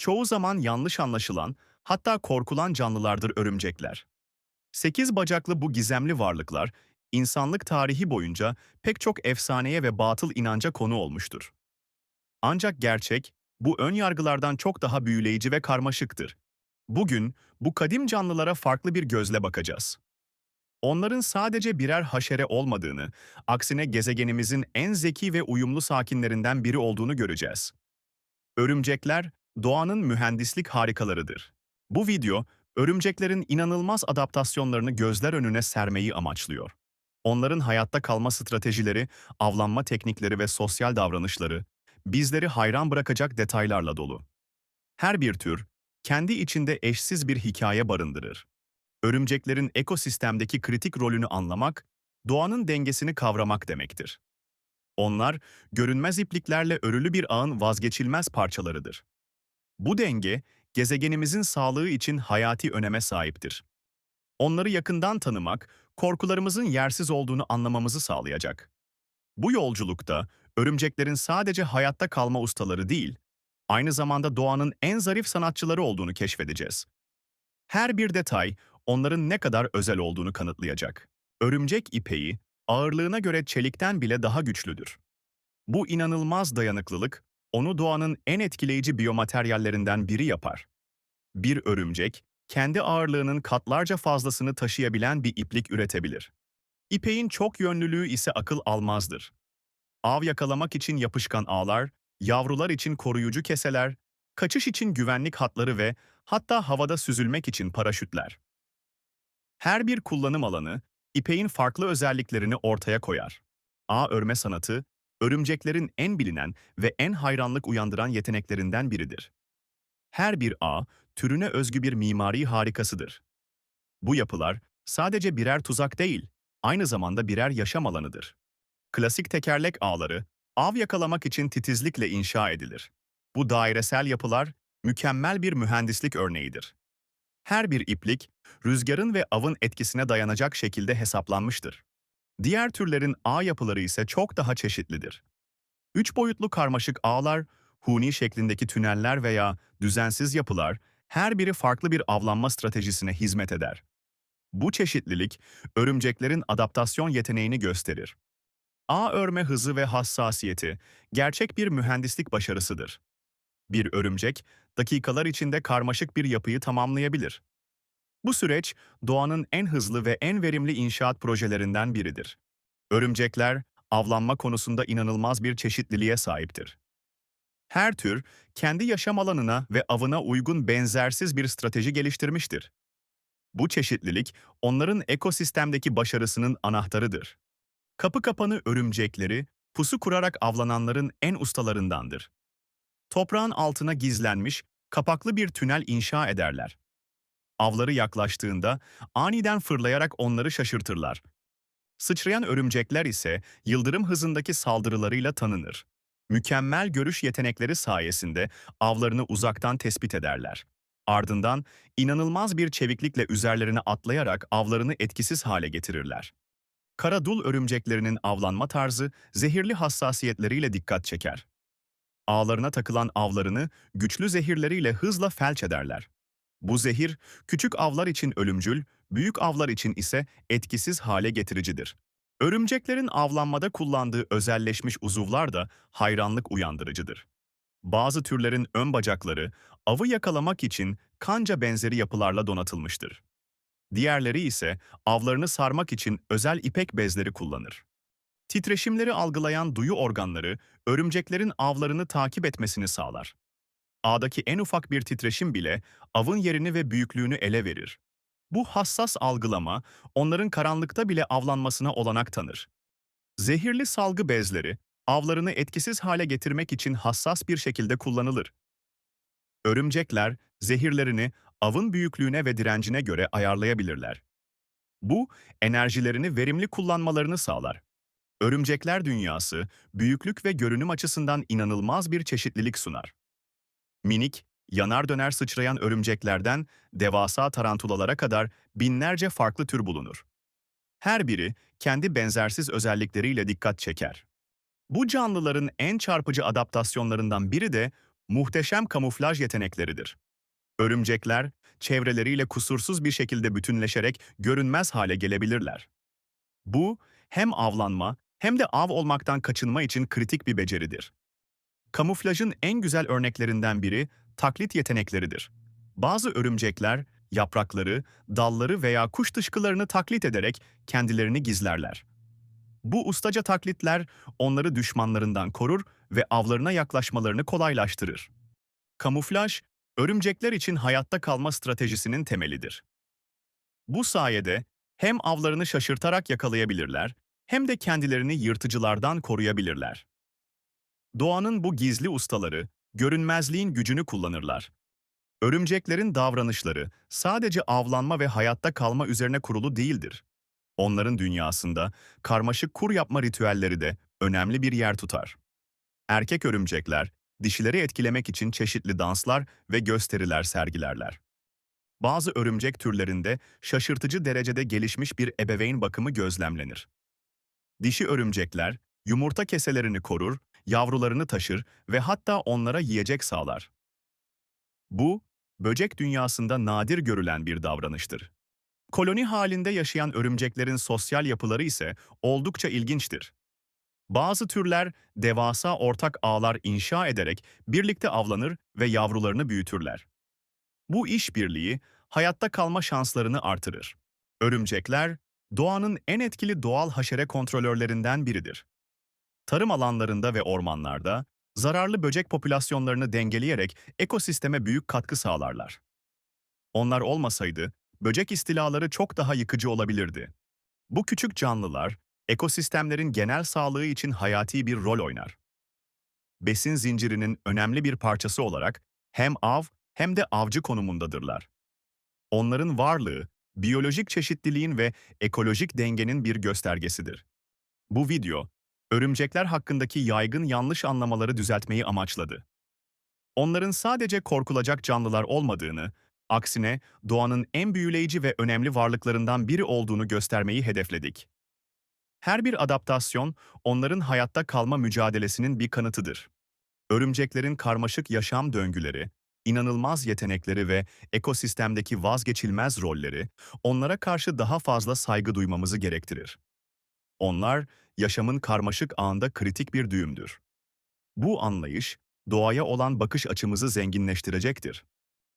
çoğu zaman yanlış anlaşılan, hatta korkulan canlılardır örümcekler. Sekiz bacaklı bu gizemli varlıklar, insanlık tarihi boyunca pek çok efsaneye ve batıl inanca konu olmuştur. Ancak gerçek, bu ön yargılardan çok daha büyüleyici ve karmaşıktır. Bugün bu kadim canlılara farklı bir gözle bakacağız. Onların sadece birer haşere olmadığını, aksine gezegenimizin en zeki ve uyumlu sakinlerinden biri olduğunu göreceğiz. Örümcekler, doğanın mühendislik harikalarıdır. Bu video, örümceklerin inanılmaz adaptasyonlarını gözler önüne sermeyi amaçlıyor. Onların hayatta kalma stratejileri, avlanma teknikleri ve sosyal davranışları, bizleri hayran bırakacak detaylarla dolu. Her bir tür, kendi içinde eşsiz bir hikaye barındırır. Örümceklerin ekosistemdeki kritik rolünü anlamak, doğanın dengesini kavramak demektir. Onlar, görünmez ipliklerle örülü bir ağın vazgeçilmez parçalarıdır. Bu denge, gezegenimizin sağlığı için hayati öneme sahiptir. Onları yakından tanımak, korkularımızın yersiz olduğunu anlamamızı sağlayacak. Bu yolculukta, örümceklerin sadece hayatta kalma ustaları değil, aynı zamanda doğanın en zarif sanatçıları olduğunu keşfedeceğiz. Her bir detay, onların ne kadar özel olduğunu kanıtlayacak. Örümcek ipeği, ağırlığına göre çelikten bile daha güçlüdür. Bu inanılmaz dayanıklılık, onu doğanın en etkileyici biyomateryallerinden biri yapar. Bir örümcek, kendi ağırlığının katlarca fazlasını taşıyabilen bir iplik üretebilir. İpeğin çok yönlülüğü ise akıl almazdır. Av yakalamak için yapışkan ağlar, yavrular için koruyucu keseler, kaçış için güvenlik hatları ve hatta havada süzülmek için paraşütler. Her bir kullanım alanı, ipeğin farklı özelliklerini ortaya koyar. Ağ örme sanatı, örümceklerin en bilinen ve en hayranlık uyandıran yeteneklerinden biridir. Her bir ağ, türüne özgü bir mimari harikasıdır. Bu yapılar sadece birer tuzak değil, aynı zamanda birer yaşam alanıdır. Klasik tekerlek ağları, av yakalamak için titizlikle inşa edilir. Bu dairesel yapılar, mükemmel bir mühendislik örneğidir. Her bir iplik, rüzgarın ve avın etkisine dayanacak şekilde hesaplanmıştır. Diğer türlerin ağ yapıları ise çok daha çeşitlidir. Üç boyutlu karmaşık ağlar, huni şeklindeki tüneller veya düzensiz yapılar, her biri farklı bir avlanma stratejisine hizmet eder. Bu çeşitlilik, örümceklerin adaptasyon yeteneğini gösterir. Ağ örme hızı ve hassasiyeti, gerçek bir mühendislik başarısıdır. Bir örümcek, dakikalar içinde karmaşık bir yapıyı tamamlayabilir. Bu süreç, doğanın en hızlı ve en verimli inşaat projelerinden biridir. Örümcekler, avlanma konusunda inanılmaz bir çeşitliliğe sahiptir. Her tür, kendi yaşam alanına ve avına uygun benzersiz bir strateji geliştirmiştir. Bu çeşitlilik, onların ekosistemdeki başarısının anahtarıdır. Kapı kapanı örümcekleri, pusu kurarak avlananların en ustalarındandır. Toprağın altına gizlenmiş, kapaklı bir tünel inşa ederler. Avları yaklaştığında aniden fırlayarak onları şaşırtırlar. Sıçrayan örümcekler ise yıldırım hızındaki saldırılarıyla tanınır. Mükemmel görüş yetenekleri sayesinde avlarını uzaktan tespit ederler. Ardından inanılmaz bir çeviklikle üzerlerine atlayarak avlarını etkisiz hale getirirler. Karadul örümceklerinin avlanma tarzı zehirli hassasiyetleriyle dikkat çeker. Ağlarına takılan avlarını güçlü zehirleriyle hızla felç ederler. Bu zehir, küçük avlar için ölümcül, büyük avlar için ise etkisiz hale getiricidir. Örümceklerin avlanmada kullandığı özelleşmiş uzuvlar da hayranlık uyandırıcıdır. Bazı türlerin ön bacakları, avı yakalamak için kanca benzeri yapılarla donatılmıştır. Diğerleri ise avlarını sarmak için özel ipek bezleri kullanır. Titreşimleri algılayan duyu organları, örümceklerin avlarını takip etmesini sağlar. Ağdaki en ufak bir titreşim bile avın yerini ve büyüklüğünü ele verir. Bu hassas algılama, onların karanlıkta bile avlanmasına olanak tanır. Zehirli salgı bezleri, avlarını etkisiz hale getirmek için hassas bir şekilde kullanılır. Örümcekler, zehirlerini avın büyüklüğüne ve direncine göre ayarlayabilirler. Bu, enerjilerini verimli kullanmalarını sağlar. Örümcekler dünyası, büyüklük ve görünüm açısından inanılmaz bir çeşitlilik sunar. Minik, yanar döner sıçrayan örümceklerden devasa tarantulalara kadar binlerce farklı tür bulunur. Her biri kendi benzersiz özellikleriyle dikkat çeker. Bu canlıların en çarpıcı adaptasyonlarından biri de muhteşem kamuflaj yetenekleridir. Örümcekler, çevreleriyle kusursuz bir şekilde bütünleşerek görünmez hale gelebilirler. Bu, hem avlanma hem de av olmaktan kaçınma için kritik bir beceridir. Kamuflajın en güzel örneklerinden biri taklit yetenekleridir. Bazı örümcekler yaprakları, dalları veya kuş dışkılarını taklit ederek kendilerini gizlerler. Bu ustaca taklitler onları düşmanlarından korur ve avlarına yaklaşmalarını kolaylaştırır. Kamuflaj, örümcekler için hayatta kalma stratejisinin temelidir. Bu sayede hem avlarını şaşırtarak yakalayabilirler hem de kendilerini yırtıcılardan koruyabilirler. Doğanın bu gizli ustaları, görünmezliğin gücünü kullanırlar. Örümceklerin davranışları sadece avlanma ve hayatta kalma üzerine kurulu değildir. Onların dünyasında karmaşık kur yapma ritüelleri de önemli bir yer tutar. Erkek örümcekler, dişileri etkilemek için çeşitli danslar ve gösteriler sergilerler. Bazı örümcek türlerinde şaşırtıcı derecede gelişmiş bir ebeveyn bakımı gözlemlenir. Dişi örümcekler, yumurta keselerini korur, yavrularını taşır ve hatta onlara yiyecek sağlar. Bu, böcek dünyasında nadir görülen bir davranıştır. Koloni halinde yaşayan örümceklerin sosyal yapıları ise oldukça ilginçtir. Bazı türler devasa ortak ağlar inşa ederek birlikte avlanır ve yavrularını büyütürler. Bu işbirliği hayatta kalma şanslarını artırır. Örümcekler, doğanın en etkili doğal haşere kontrolörlerinden biridir. Tarım alanlarında ve ormanlarda zararlı böcek popülasyonlarını dengeleyerek ekosisteme büyük katkı sağlarlar. Onlar olmasaydı, böcek istilaları çok daha yıkıcı olabilirdi. Bu küçük canlılar, ekosistemlerin genel sağlığı için hayati bir rol oynar. Besin zincirinin önemli bir parçası olarak hem av hem de avcı konumundadırlar. Onların varlığı, biyolojik çeşitliliğin ve ekolojik dengenin bir göstergesidir. Bu video, örümcekler hakkındaki yaygın yanlış anlamaları düzeltmeyi amaçladı. Onların sadece korkulacak canlılar olmadığını, aksine doğanın en büyüleyici ve önemli varlıklarından biri olduğunu göstermeyi hedefledik. Her bir adaptasyon, onların hayatta kalma mücadelesinin bir kanıtıdır. Örümceklerin karmaşık yaşam döngüleri, inanılmaz yetenekleri ve ekosistemdeki vazgeçilmez rolleri, onlara karşı daha fazla saygı duymamızı gerektirir. Onlar, yaşamın karmaşık ağında kritik bir düğümdür. Bu anlayış, doğaya olan bakış açımızı zenginleştirecektir.